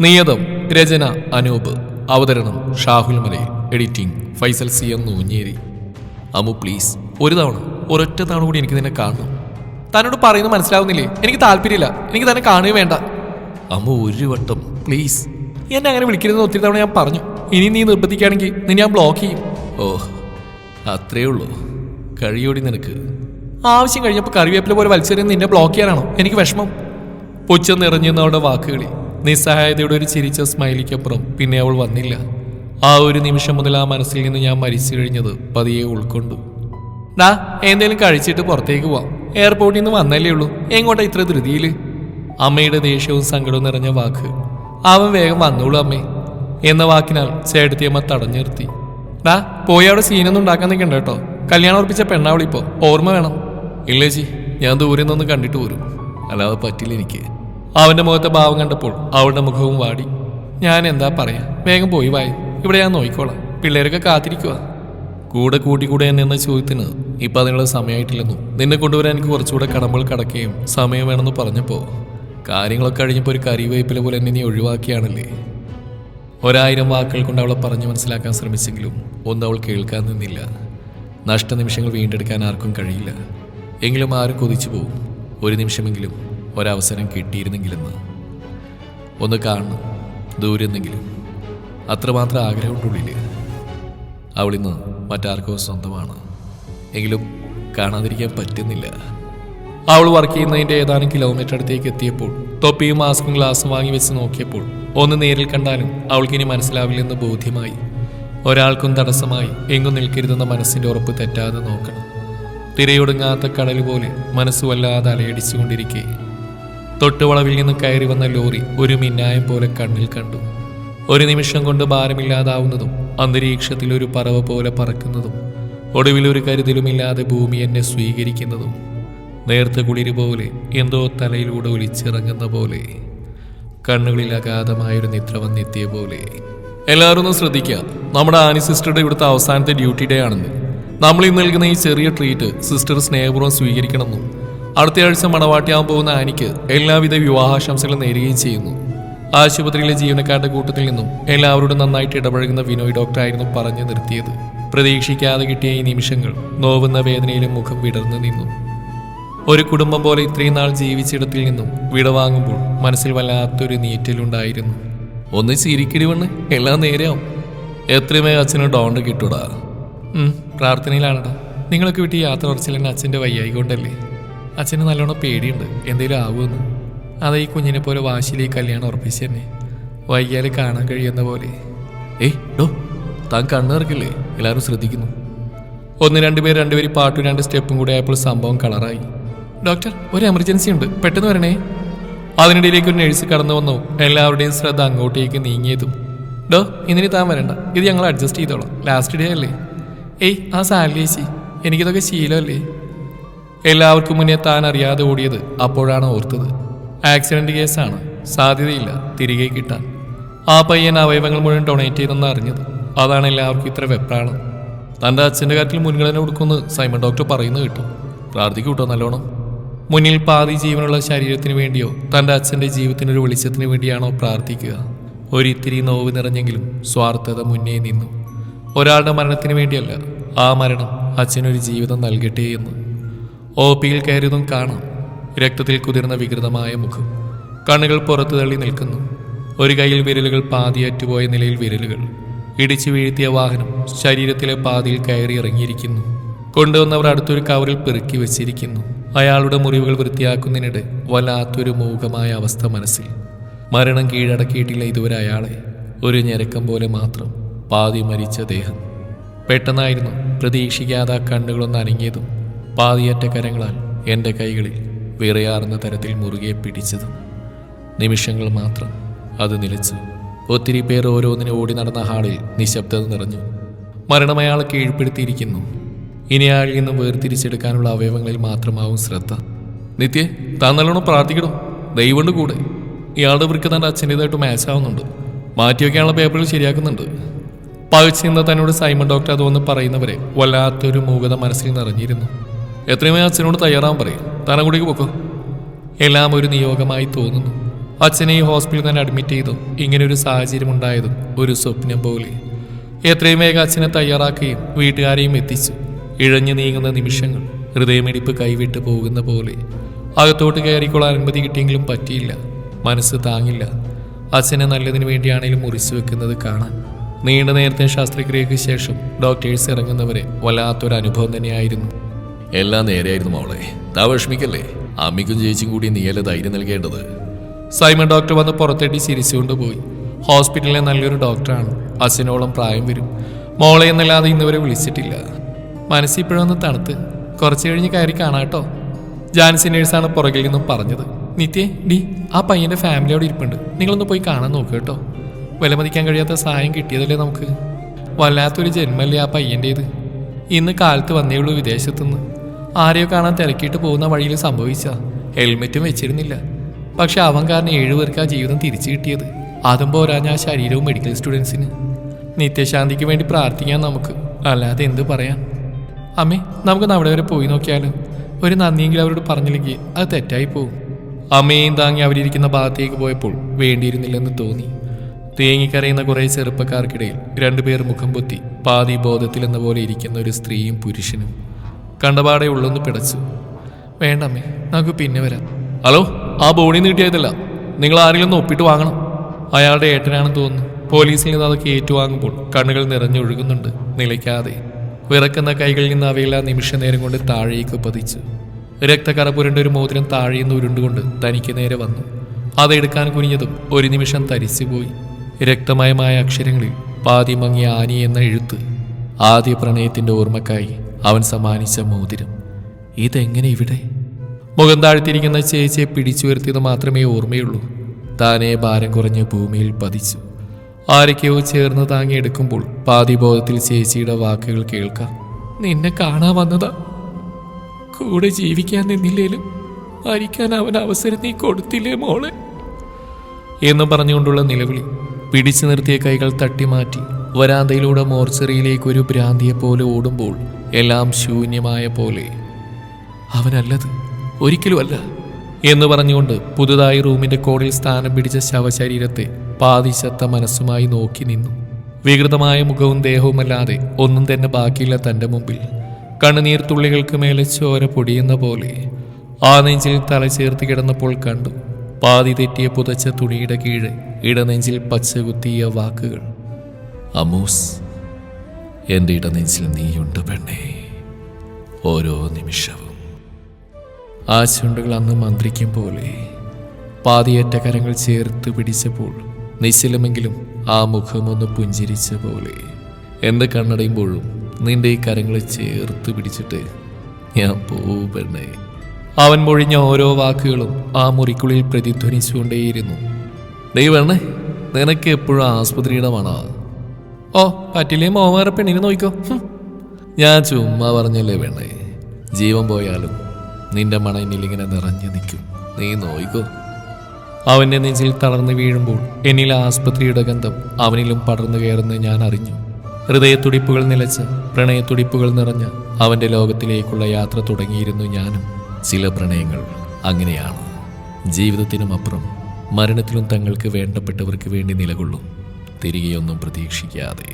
നിയതം രചന അനൂപ്. അവതരണം Shahul Malayil. Editing Faisal C M Noonjeri. Ammu please. ഒരു തവണ ഒരൊറ്റ തവണ കൂടി എനിക്ക് നിന്നെ കാണണം. തന്നോട് പറയുന്നത് മനസ്സിലാവുന്നില്ലേ? എനിക്ക് താല്പര്യമില്ല. എനിക്ക് തന്നെ കാണുകയും വേണ്ട. അമ്മ ഒരു വട്ടം പ്ലീസ്. എന്നെ അങ്ങനെ വിളിക്കരുതെന്ന് ഒത്തിരി തവണ ഞാൻ പറഞ്ഞു. ഇനി നീ നിർബന്ധിക്കുകയാണെങ്കിൽ നിന്നെ ഞാൻ ബ്ലോക്ക് ചെയ്യും. ഓ അത്രേ ഉള്ളൂ. കഴിയോടി നിനക്ക്. ആവശ്യം കഴിഞ്ഞപ്പോൾ കറിവേപ്പില പോലെ വലിച്ചെറിയുന്ന നിന്നെ ബ്ലോക്ക് ചെയ്യാനാണോ? എനിക്ക് വിഷമം. പുച്ഛം നിറഞ്ഞിരുന്ന അവളുടെ വാക്കുകളിൽ. നിസ്സഹായതയുടെ ഒരു ചിരിച്ച സ്മൈലിക്കപ്പുറം പിന്നെ അവൾ വന്നില്ല. ആ ഒരു നിമിഷം മുതൽ ആ മനസ്സിൽ നിന്ന് ഞാൻ മരിച്ചു കഴിഞ്ഞത് പതിയെ ഉൾക്കൊണ്ടു. ഡാ എന്തേലും കഴിച്ചിട്ട് പുറത്തേക്ക് പോവാം. എയർപോർട്ടിൽ നിന്ന് വന്നല്ലേ ഉള്ളൂ. എങ്ങോട്ടാ ഇത്ര ധൃതിയിൽ? അമ്മയുടെ ദേഷ്യവും സങ്കടവും നിറഞ്ഞ വാക്ക്. അവൻ വേഗം വന്നോളൂ അമ്മേ എന്ന വാക്കിനാൽ ചേട്ടത്തിയമ്മ തടഞ്ഞു നിർത്തി ഡാ പോയി അവിടെ സീനൊന്നും ഉണ്ടാക്കാൻ നിൽക്കണ്ട കേട്ടോ. കല്യാണം ഉറപ്പിച്ച പെണ്ണാവളിപ്പോ. ഓർമ്മ വേണം. ഇല്ലേ ജി. ഞാൻ ദൂരെ നിന്ന് കണ്ടിട്ട് വരും അല്ലാതെ പറ്റില്ല എനിക്ക്. അവന്റെ മുഖത്തെ ഭാവം കണ്ടപ്പോൾ അവളുടെ മുഖവും വാടി. ഞാൻ എന്താ പറയാ? വേഗം പോയി വായി. ഇവിടെ ഞാൻ നോക്കിക്കോളാം പിള്ളേരൊക്കെ കാത്തിരിക്കുക കൂടെ കൂട്ടിക്കൂടെ എന്നെ എന്ന ചോദ്യത്തിന് ഇപ്പം അതിനുള്ള സമയമായിട്ടില്ലെന്നും. നിന്നെ കൊണ്ടുവരാൻ എനിക്ക് കുറച്ചുകൂടെ കടമ്പകൾ കടക്കുകയും സമയം വേണമെന്ന് പറഞ്ഞപ്പോൾ കാര്യങ്ങളൊക്കെ കഴിഞ്ഞപ്പോൾ ഒരു കറിവേപ്പില പോലെ എന്നെ നീ ഒഴിവാക്കിയാണല്ലേ? ഒരായിരം വാക്കുകൾ കൊണ്ട് അവളെ പറഞ്ഞു മനസ്സിലാക്കാൻ ശ്രമിച്ചെങ്കിലും ഒന്നും അവൾ കേൾക്കാൻ നിന്നില്ല. നഷ്ടനിമിഷങ്ങൾ വീണ്ടെടുക്കാൻ ആർക്കും കഴിയില്ല. എങ്കിലും ആരും കൊതിച്ചു പോകും ഒരു നിമിഷമെങ്കിലും ഒരവസരം കിട്ടിയിരുന്നെങ്കിലെന്ന്. ഒന്ന് കാണണം ദൂരെന്നെങ്കിലും. അത്രമാത്രം ആഗ്രഹമുണ്ടുള്ളിൽ അവളിന്ന് മറ്റാർക്കോ സ്വന്തമാണ്. എങ്കിലും കാണാതിരിക്കാൻ പറ്റുന്നില്ല. അവൾ വർക്ക് ചെയ്യുന്നതിന്റെ ഏതാനും കിലോമീറ്റർ അടുത്തേക്ക് എത്തിയപ്പോൾ തൊപ്പിയും മാസ്കും ഗ്ലാസും വാങ്ങി വെച്ച് നോക്കിയപ്പോൾ ഒന്ന് നേരിൽ കണ്ടാലും അവൾക്കിനി മനസ്സിലാവില്ലെന്ന് ബോധ്യമായി. ഒരാൾക്കും തടസ്സമായി എങ്ങും നിൽക്കരുതെന്ന മനസ്സിന്റെ ഉറപ്പ് തെറ്റാതെ നോക്കണം. തിരയൊടുങ്ങാത്ത കടൽ പോലെ മനസ്സ് വല്ലാതെ തൊട്ടുവളവിൽ നിന്ന് കയറി വന്ന ലോറി ഒരു മിന്നായം പോലെ കണ്ണിൽ കണ്ടു. ഒരു നിമിഷം കൊണ്ട് ഭാരമില്ലാതാവുന്നതും അന്തരീക്ഷത്തിൽ ഒരു പറവ പോലെ പറക്കുന്നതും ഒടുവിൽ ഒരു കരുതലുമില്ലാതെ ഭൂമി എന്നെ സ്വീകരിക്കുന്നതും നേർത്ത കുളിര് പോലെ എന്തോ തലയിലൂടെ ഒലിച്ചിറങ്ങുന്ന പോലെ കണ്ണുകളിൽ അഗാധമായൊരു നിദ്ര വന്നെത്തിയ പോലെ. എല്ലാവരും ഒന്ന് ശ്രദ്ധിക്കുക നമ്മുടെ ആനി സിസ്റ്ററുടെ ഇവിടുത്തെ അവസാനത്തെ ഡ്യൂട്ടി ഡേ ആണെന്ന്. നമ്മൾ ഇന്ന് നൽകുന്ന ഈ ചെറിയ ട്രീറ്റ് സിസ്റ്റർ സ്നേഹപൂർവം സ്വീകരിക്കണമെന്നും അടുത്ത ആഴ്ച മണവാട്ടിയാവാൻ പോകുന്ന ആനിക്ക് എല്ലാവിധ വിവാഹാശംസകളും നേരുകയും ചെയ്യുന്നു. ആശുപത്രിയിലെ ജീവനക്കാരുടെ കൂട്ടത്തിൽ നിന്നും എല്ലാവരോടും നന്നായിട്ട് ഇടപഴകുന്ന വിനോയ് ഡോക്ടറായിരുന്നു പറഞ്ഞു നിർത്തിയത്. പ്രതീക്ഷിക്കാതെ കിട്ടിയ ഈ നിമിഷങ്ങൾ നോവുന്ന വേദനയിലും മുഖം വിടർന്നു നിന്നു. ഒരു കുടുംബം പോലെ ഇത്രയും നാൾ ജീവിച്ചിടത്തിൽ നിന്നും വിടവാങ്ങുമ്പോൾ മനസ്സിൽ വല്ലാത്തൊരു നീറ്റലുണ്ടായിരുന്നു ഒന്ന് ചിരിക്കിടി വണ്ണ് എല്ലാം നേരെയാവും. എത്രയുമേ അച്ഛന് ഡോണ്ട് കിട്ടൂടാ. പ്രാർത്ഥനയിലാണ് നിങ്ങളൊക്കെ വിട്ട് യാത്ര ഉറച്ചിൽ അച്ഛന്റെ വയ്യായി കൊണ്ടല്ലേ അച്ഛന് നല്ലോണം പേടിയുണ്ട്. എന്തേലും ആവുമെന്ന്. അത് ഈ കുഞ്ഞിനെ പോലെ വാശിയിൽ ഈ കല്യാണം ഉറപ്പിച്ച് തന്നെ. വൈകിയാൽ കാണാൻ കഴിയുന്ന പോലെ. ഏയ് ഡോ താൻ കണ്ണിറക്കില്ലേ? എല്ലാവരും ശ്രദ്ധിക്കുന്നു. ഒന്ന് രണ്ടുപേർ പേര് രണ്ടുപേരും പാട്ടും രണ്ട് സ്റ്റെപ്പും കൂടെ ആയപ്പോൾ സംഭവം കളറായി. ഡോക്ടർ ഒരു എമർജൻസി ഉണ്ട്. പെട്ടെന്ന് വരണേ. അതിനിടയിലേക്ക് ഒരു നഴ്സ് കടന്നു വന്നു. എല്ലാവരുടെയും ശ്രദ്ധ അങ്ങോട്ടേക്ക് നീങ്ങിയതും. ഡോ ഇന്നിനി താൻ വരണ്ട. ഇത് ഞങ്ങൾ അഡ്ജസ്റ്റ് ചെയ്തോളാം. ലാസ്റ്റ് ഡേ അല്ലേ? ഏയ് ആ സാലറി ചേച്ചി. എനിക്കിതൊക്കെ ശീലമല്ലേ? എല്ലാവർക്കും മുന്നേ താൻ അറിയാതെ ഓടിയത് അപ്പോഴാണ് ഓർത്തത്. ആക്സിഡന്റ് കേസാണ്. സാധ്യതയില്ല. തിരികെ കിട്ടാൻ. ആ പയ്യൻ അവയവങ്ങൾ മുഴുവൻ ഡൊണേറ്റ് ചെയ്തെന്ന് അറിഞ്ഞത്. അതാണ് എല്ലാവർക്കും ഇത്ര വെപ്രാളം. തന്റെ അച്ഛന്റെ കാര്യത്തിൽ മുൻഗണന കൊടുക്കുമെന്ന് സൈമൺ ഡോക്ടർ പറയുന്നു കേട്ടു. പ്രാർത്ഥിക്കും കേട്ടോ നല്ലോണം. മുന്നിൽ പാതി ജീവനുള്ള ശരീരത്തിന് വേണ്ടിയോ തന്റെ അച്ഛന്റെ ജീവിതത്തിനൊരു വെളിച്ചത്തിന് വേണ്ടിയാണോ പ്രാർത്ഥിക്കുക. ഒരിത്തിരി നോവ് നിറഞ്ഞെങ്കിലും സ്വാർത്ഥത മുന്നേ നിന്നു. ഒരാളുടെ മരണത്തിന് വേണ്ടിയല്ല ആ മരണം അച്ഛനൊരു ജീവിതം നൽകട്ടെ എന്ന്. ഒ കയറിയതും കാണാം. രക്തത്തിൽ കുതിർന്ന വികൃതമായ മുഖം. കണ്ണുകൾ പുറത്തു തള്ളി നിൽക്കുന്നു. ഒരു കൈയിൽ വിരലുകൾ പാതിയറ്റുപോയ നിലയിൽ വിരലുകൾ. ഇടിച്ചു വീഴ്ത്തിയ വാഹനം ശരീരത്തിലെ പാതിയിൽ കയറി ഇറങ്ങിയിരിക്കുന്നു. കൊണ്ടുവന്നവർ അടുത്തൊരു കവറിൽ പെറുക്കി വെച്ചിരിക്കുന്നു. അയാളുടെ മുറിവുകൾ വൃത്തിയാക്കുന്നതിനിടെ വല്ലാത്തൊരു മൂകമായ അവസ്ഥ മനസ്സിൽ. മരണം കീഴടക്കിയിട്ടില്ല ഇതുവരെ അയാളെ. ഒരു ഞെരക്കം പോലെ മാത്രം പാതി മരിച്ച ദേഹം. പെട്ടെന്നായിരുന്നു പ്രതീക്ഷിക്കാതെ കണ്ണുകളൊന്ന് അനങ്ങിയതും പാതിയറ്റ കരങ്ങളാൽ എന്റെ കൈകളിൽ വിറയാർന്ന തരത്തിൽ മുറുകെ പിടിച്ചതും നിമിഷങ്ങൾ മാത്രം അത് നിലച്ചു. ഒത്തിരി പേർ ഓരോന്നിനെ ഓടി നടന്ന ഹാളിൽ നിശബ്ദത നിറഞ്ഞു. മരണം അയാളെ കീഴ്പ്പെടുത്തിയിരിക്കുന്നു. ഇനി അയാളിൽ നിന്നും വേർതിരിച്ചെടുക്കാനുള്ള അവയവങ്ങളിൽ മാത്രമാവും ശ്രദ്ധ. നിത്യെ താൻ നല്ലോണം പ്രാർത്ഥിക്കണം ദൈവമുണ്ട് കൂടെ. ഇയാളുടെ വൃക്ക് തന്റെ അച്ഛന്റെതായിട്ട് മാച്ച് ആവുന്നുണ്ട്. മാറ്റിവെക്കാനുള്ള പേപ്പറുകൾ ശരിയാക്കുന്നുണ്ട്. പകച്ചിരുന്ന തന്നോട് സൈമൺ ഡോക്ടർ അതൊന്ന് പറയുന്നവരെ വല്ലാത്തൊരു മൂകത മനസ്സിൽ നിറഞ്ഞിരുന്നു. എത്രയുമേ അച്ഛനോട് തയ്യാറാവാൻ പറയും. താൻ അങ്ങോട്ടേക്ക് പൊക്കോ. എല്ലാം ഒരു നിയോഗമായി തോന്നുന്നു. അച്ഛനെ ഈ ഹോസ്പിറ്റലിൽ തന്നെ അഡ്മിറ്റ് ചെയ്തും. ഇങ്ങനെ ഒരു സാഹചര്യം ഉണ്ടായതും ഒരു സ്വപ്നം പോലെ. എത്രയും വേഗം അച്ഛനെ തയ്യാറാക്കുകയും വീട്ടുകാരെയും എത്തിച്ചു. ഇഴഞ്ഞു നീങ്ങുന്ന നിമിഷങ്ങൾ ഹൃദയമിടിപ്പ് കൈവിട്ട് പോകുന്ന പോലെ. അകത്തോട്ട് കയറിക്കൊള്ളാൻ അനുമതി കിട്ടിയെങ്കിലും പറ്റിയില്ല. മനസ്സ് താങ്ങില്ല. അച്ഛനെ നല്ലതിനു വേണ്ടിയാണെങ്കിലും മുറിച്ചു വെക്കുന്നത് കാണാൻ. നീണ്ട നേരത്തെ ശസ്ത്രക്രിയയ്ക്ക് ശേഷം ഡോക്ടേഴ്സ് ഇറങ്ങുന്നവരെ വല്ലാത്തൊരു അനുഭവം തന്നെയായിരുന്നു. എല്ലാം നേരെയായിരുന്നു അവളെ താ വിഷമിക്കല്ലേ? അമ്മിക്കും ചേച്ചിയും കൂടി നീയല്ലേ ധൈര്യം നൽകേണ്ടത്? സൈമൺ ഡോക്ടർ വന്ന് പുറത്തേട്ടി ചിരിച്ചുകൊണ്ട് പോയി ഹോസ്പിറ്റലിലെ നല്ലൊരു ഡോക്ടറാണ്. അച്ഛനോളം പ്രായം വരും. മോളെ എന്നല്ലാതെ ഇന്നുവരെ വിളിച്ചിട്ടില്ല. മനസ്സിപ്പോഴൊന്ന് തണുത്ത് കുറച്ച് കഴിഞ്ഞ് കയറി കാണാട്ടോ ജാൻസി നേഴ്സാണ് പുറകിൽ നിന്നും പറഞ്ഞത്. നിത്യേ ഡി ആ പയ്യന്റെ ഫാമിലി അവിടെ ഇരിപ്പുണ്ട്. നിങ്ങളൊന്ന് പോയി കാണാൻ നോക്കുക കേട്ടോ. വിലമതിക്കാൻ കഴിയാത്ത സഹായം കിട്ടിയതല്ലേ നമുക്ക്? വല്ലാത്തൊരു ജന്മല്ലേ ആ പയ്യന്റേത് ഇന്ന് കാലത്ത് വന്നേ ഉള്ളൂ വിദേശത്തുനിന്ന്. ആരെയോ കാണാൻ തിരക്കിയിട്ട് പോകുന്ന വഴിയിൽ സംഭവിച്ച ഹെൽമെറ്റും വെച്ചിരുന്നില്ല. പക്ഷെ അവൻ കാരണം ഏഴുപേർക്ക് ആ ജീവിതം തിരിച്ചു കിട്ടിയത്. അതും പോരാഞ്ഞ ആ ശരീരവും മെഡിക്കൽ സ്റ്റുഡൻസിന് നിത്യശാന്തിക്ക് വേണ്ടി പ്രാർത്ഥിക്കാം നമുക്ക്. അല്ലാതെ എന്ത് പറയാം? അമ്മേ നമുക്ക് അവിടെ വരെ പോയി നോക്കിയാലോ? ഒരു നന്ദിയെങ്കിലും അവരോട് പറഞ്ഞില്ലെങ്കിൽ അത് തെറ്റായി പോകും. അമ്മയും താങ്ങി അവരിയ്ക്കുന്ന ഭാഗത്തേക്ക് പോയപ്പോൾ വേണ്ടിയിരുന്നില്ലെന്ന് തോന്നി. തേങ്ങിക്കരയുന്ന കുറേ ചെറുപ്പക്കാർക്കിടയിൽ രണ്ടുപേർ മുഖം പൊത്തി പാതി ബോധത്തിലെന്ന പോലെ ഇരിക്കുന്ന ഒരു സ്ത്രീയും പുരുഷനും കണ്ടപാടെ ഉള്ളൊന്ന് പിടച്ചു. വേണ്ടമ്മേ നമുക്ക് പിന്നെ വരാം. ഹലോ ആ ബോണി നീട്ടിയതല്ല നിങ്ങൾ ആരെങ്കിലും ഒന്ന് ഒപ്പിട്ട് വാങ്ങണം. അയാളുടെ ഏട്ടനാണെന്ന് തോന്നുന്നു. പോലീസിൽ നിന്ന് അതൊക്കെ ഏറ്റുവാങ്ങുമ്പോൾ കണ്ണുകൾ നിറഞ്ഞൊഴുകുന്നുണ്ട് നിലയ്ക്കാതെ. വിറക്കുന്ന കൈകളിൽ നിന്ന് അവയെല്ലാം നിമിഷ നേരം കൊണ്ട് താഴേക്ക് പതിച്ചു. രക്തക്കറ ഒരു മോതിരം താഴെയെന്ന് ഉരുണ്ടുകൊണ്ട് തനിക്ക് നേരെ വന്നു. അതെടുക്കാൻ കുനിഞ്ഞതും ഒരു നിമിഷം തരിച്ചുപോയി. രക്തമയമായ അക്ഷരങ്ങളിൽ പാതി മങ്ങിയ ആനി എന്ന എഴുത്ത് ആദ്യ പ്രണയത്തിന്റെ ഓർമ്മക്കായി അവൻ സമ്മാനിച്ച മോതിരം. ഇതെങ്ങനെ ഇവിടെ? മുഖം താഴ്ത്തിരിക്കുന്ന ചേച്ചിയെ പിടിച്ചുയർത്തിയത് മാത്രമേ ഓർമ്മയുള്ളൂ. താനേ ഭാരം കുറഞ്ഞ് ഭൂമിയിൽ പതിച്ചു. ആരൊക്കെയോ ചേർന്ന് താങ്ങിയെടുക്കുമ്പോൾ പാതിബോധത്തിൽ ചേച്ചിയുടെ വാക്കുകൾ കേൾക്കാം. നിന്നെ കാണാൻ വന്നതാ. കൂടെ ജീവിക്കാൻ നിന്നില്ലേലും മരിക്കാൻ അവൻ അവസരം നീ കൊടുത്തില്ലേ മോളെ? എന്ന് പറഞ്ഞുകൊണ്ടുള്ള നിലവിളി പിടിച്ചു നിർത്തിയ കൈകൾ തട്ടിമാറ്റി. വരാന്തയിലൂടെ മോർച്ചറിയിലേക്ക് ഒരു ഭ്രാന്തിയെ പോലെ ഓടുമ്പോൾ എല്ലാം ശൂന്യമായ പോലെ. അവനല്ലത് ഒരിക്കലുമല്ല എന്ന് പറഞ്ഞുകൊണ്ട് പുതുതായി റൂമിന്റെ കോണിൽ സ്ഥാനം പിടിച്ച ശവശരീരത്തെ പാതിശത്ത മനസ്സുമായി നോക്കി നിന്നു. വികൃതമായ മുഖവും ദേഹവുമല്ലാതെ ഒന്നും തന്നെ ബാക്കിയില്ല തന്റെ മുമ്പിൽ. കണ്ണുനീർ തുള്ളികൾക്ക് മേലെ ചോര പൊടിയുന്ന പോലെ ആ നെഞ്ചിൽ തല ചേർത്ത് കിടന്നപ്പോൾ കണ്ടു. പാതി തെറ്റിയ പുതച്ച തുണിയുടെ കീഴ് ഇടനെഞ്ചിൽ പച്ചകുത്തിയ വാക്കുകൾ. അമൂസ് എന്റെ ഇടനെഞ്ചിൽ നീയുണ്ട് പെണ്ണേ. ഓരോ നിമിഷവും. ആ ചുണ്ടുകൾ അന്ന് മന്ത്രിക്കും പോലെ പാതിയേറ്റ കരങ്ങൾ ചേർത്ത് പിടിച്ചപ്പോൾ നിശ്ചലമെങ്കിലും ആ മുഖമൊന്ന് പുഞ്ചിരിച്ച പോലെ. എന്റെ കണ്ണടയുമ്പോഴും നിന്റെ ഈ കരങ്ങളെ ചേർത്ത് പിടിച്ചിട്ട് ഞാൻ പോവൂ പെണ്ണേ. അവൻ മൊഴിഞ്ഞ ഓരോ വാക്കുകളും ആ മുറിക്കുള്ളിൽ പ്രതിധ്വനിച്ചുകൊണ്ടേയിരുന്നു. ദൈവണ്ണേ നിനക്ക് എപ്പോഴും ആസ്പത്രിയുടെ മണ ഓ പറ്റില്ലേ മോമാറ പെണ്ണിനെ നോക്കിക്കോ. ഞാൻ ചുമ്മാ പറഞ്ഞല്ലേ വേണേ ജീവൻ പോയാലും നിന്റെ മണ എന്നിലിങ്ങനെ നിറഞ്ഞു നിൽക്കും. നീ നോയിക്കോ. അവന്റെ നെഞ്ചിൽ തളർന്നു വീഴുമ്പോൾ എന്നിൽ ആസ്പത്രിയുടെ ഗന്ധം അവനിലും പടർന്നു കയറുന്നത് ഞാൻ അറിഞ്ഞു. ഹൃദയത്തുടിപ്പുകൾ നിലച്ച് പ്രണയത്തുടിപ്പുകൾ നിറഞ്ഞ അവന്റെ ലോകത്തിലേക്കുള്ള യാത്ര തുടങ്ങിയിരുന്നു ഞാനും. ചില പ്രണയങ്ങൾ അങ്ങനെയാണ്. ജീവിതത്തിനും അപ്പുറം മരണത്തിലും തങ്ങൾക്ക് വേണ്ടപ്പെട്ടവർക്ക് വേണ്ടി നിലകൊള്ളും. തിരികെയൊന്നും പ്രതീക്ഷിക്കാതെ